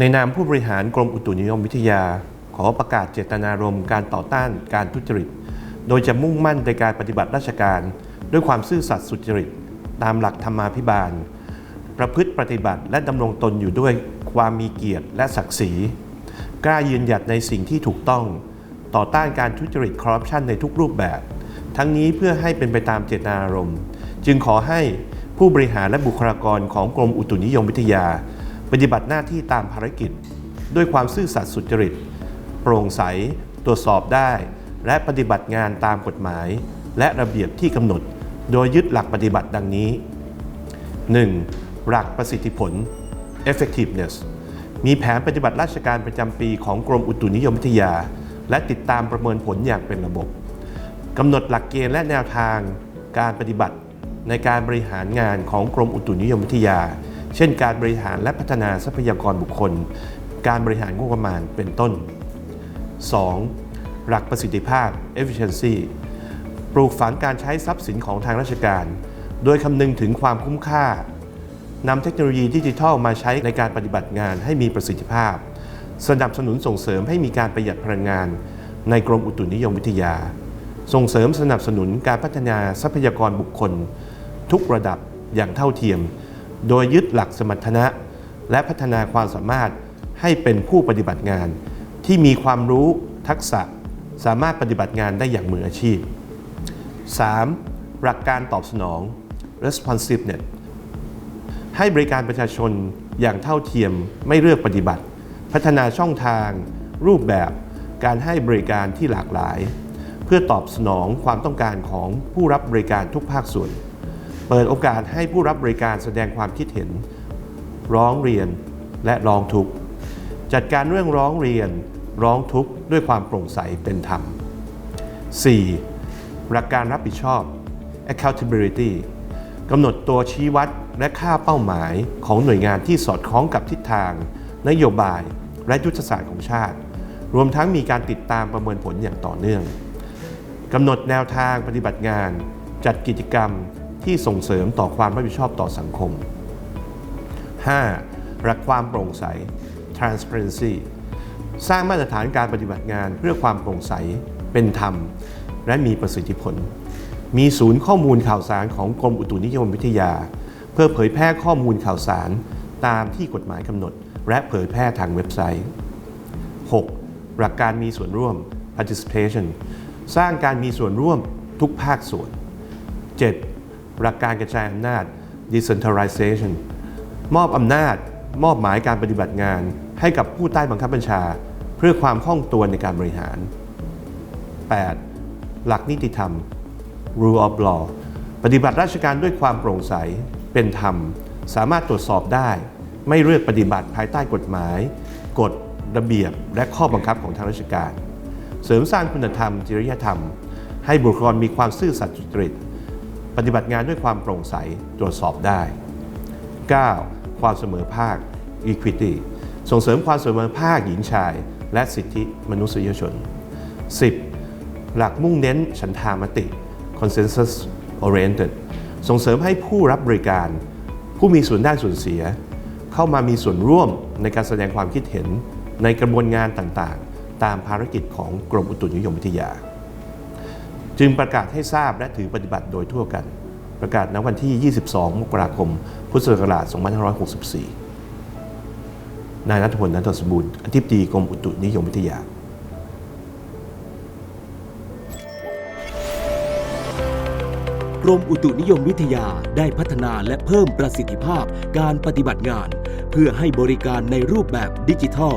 ในนามผู้บริหารกรมอุตุนิยมวิทยา ขอประกาศเจตนารมณ์การต่อต้านการทุจริต โดยจะมุ่งมั่นในการปฏิบัติราชการ ด้วยความซื่อสัตย์สุจริต ตามหลักธรรมาภิบาล ประพฤติปฏิบัติและดำรงตนอยู่ด้วยความมีเกียรติและศักดิ์ศรี กล้ายืนหยัดในสิ่งที่ถูกต้อง ต่อต้านการทุจริตคอร์รัปชันในทุกรูปแบบ ทั้งนี้เพื่อให้เป็นไปตามเจตนารมณ์ จึงขอให้ผู้บริหารและบุคลากรของกรมอุตุนิยมวิทยา ปฏิบัติหน้าที่ตามภารกิจ ด้วยความซื่อสัตย์สุจริต โปร่งใส ตรวจสอบได้ และปฏิบัติงานตามกฎหมาย และระเบียบที่กำหนด โดยยึดหลักปฏิบัติดังนี้ 1. หลักประสิทธิผล effectiveness มีแผนปฏิบัติราชการประจำปีของกรมอุตุนิยมวิทยา และติดตามประเมินผลอย่างเป็นระบบกำหนดหลักเกณฑ์และแนวทางการปฏิบัติในการบริหารงานของกรมอุตุนิยมวิทยา เช่นการบริหารและพัฒนาทรัพยากรบุคคล การบริหารงบประมาณเป็นต้น 2. หลักประสิทธิภาพ efficiency ปลูกฝังการใช้ทรัพย์สินของทางราชการ โดยคำนึงถึงความคุ้มค่านำเทคโนโลยีดิจิทัลมาใช้ในการปฏิบัติงานให้มีประสิทธิภาพ สนับสนุนส่งเสริมให้มีการประหยัดพลังงาน ในกรมอุตุนิยมวิทยา ส่งเสริมสนับสนุนการพัฒนาทรัพยากรบุคคล ทุกระดับอย่างเท่าเทียม โดยยึดหลักสมรรถนะ และพัฒนาความสามารถให้เป็นผู้ปฏิบัติงาน ที่มีความรู้ทักษะสามารถปฏิบัติงานได้อย่างมืออาชีพ 3. หลักการตอบสนอง responsiveness ให้บริการประชาชนอย่างเท่าเทียมไม่เลือกปฏิบัติ พัฒนาช่องทาง รูปแบบการให้บริการที่หลากหลาย เพื่อตอบสนองความต้องการของผู้รับบริการทุกภาคส่วน เปิดโอกาสให้ผู้รับบริการแสดงความคิดเห็น ร้องเรียนและร้องทุกข์ จัดการเรื่องร้องเรียน ร้องทุกข์ด้วยความโปร่งใสเป็นธรรม 4. หลักการรับผิดชอบ accountability กำหนดตัวชี้วัดและค่าเป้าหมายของหน่วยงานที่สอดคล้องกับทิศทาง นโยบายและยุทธศาสตร์ของชาติ รวมทั้งมีการติดตามประเมินผลอย่างต่อเนื่องกำหนดแนวทางปฏิบัติงาน จัดกิจกรรม ที่ส่งเสริมต่อความรับผิดชอบต่อสังคม 5. หลักความโปร่งใส transparency สร้างมาตรฐานการปฏิบัติงานเพื่อความโปร่งใสเป็นธรรม และมีประสิทธิผล มีศูนย์ข้อมูลข่าวสารของกรมอุตุนิยมวิทยา เพื่อเผยแพร่ข้อมูลข่าวสารตามที่กฎหมายกำหนด และเผยแพร่ทางเว็บไซต์ 6. หลักการมีส่วนร่วม participation สร้างการมีส่วนร่วมทุกภาคส่วน 7. หลักการกระจายอำนาจ decentralization มอบอำนาจมอบหมายการปฏิบัติงาน ให้กับผู้ใต้บังคับบัญชา เพื่อความคล่องตัวในการบริหาร 8. หลักนิติธรรม rule of law ปฏิบัติราชการด้วยความโปร่งใสเป็นธรรม สามารถตรวจสอบได้ ไม่เลือกปฏิบัติภายใต้กฎหมาย กฎระเบียบและข้อบังคับของทางราชการ เสริมสร้างคุณธรรม จริยธรรม ให้บุคคลมีความซื่อสัตย์สุจริต ปฏิบัติงานด้วยความโปร่งใสตรวจสอบได้ 9. ความเสมอภาค equity ส่งเสริมความเสมอภาคหญิงชาย และสิทธิมนุษยชน 10. หลักมุ่งเน้นฉันทามติ consensus oriented ส่งเสริมให้ผู้รับบริการ ผู้มีส่วนได้ส่วนเสีย เข้ามามีส่วนร่วมในการแสดงความคิดเห็นในกระบวนงานต่างๆ ตามภารกิจของกรมอุตุนิยมวิทยา จึงประกาศให้ทราบและถือปฏิบัติโดยทั่วกัน ประกาศณวันที่ 22 มกราคม พุทธศักราช 2564 นายนัทพลนันทสมบูรณ์อธิบดีกรมอุตุนิยมวิทยากรมอุตุนิยมวิทยาได้พัฒนาและเพิ่มประสิทธิภาพการปฏิบัติงาน เพื่อให้บริการในรูปแบบดิจิทัล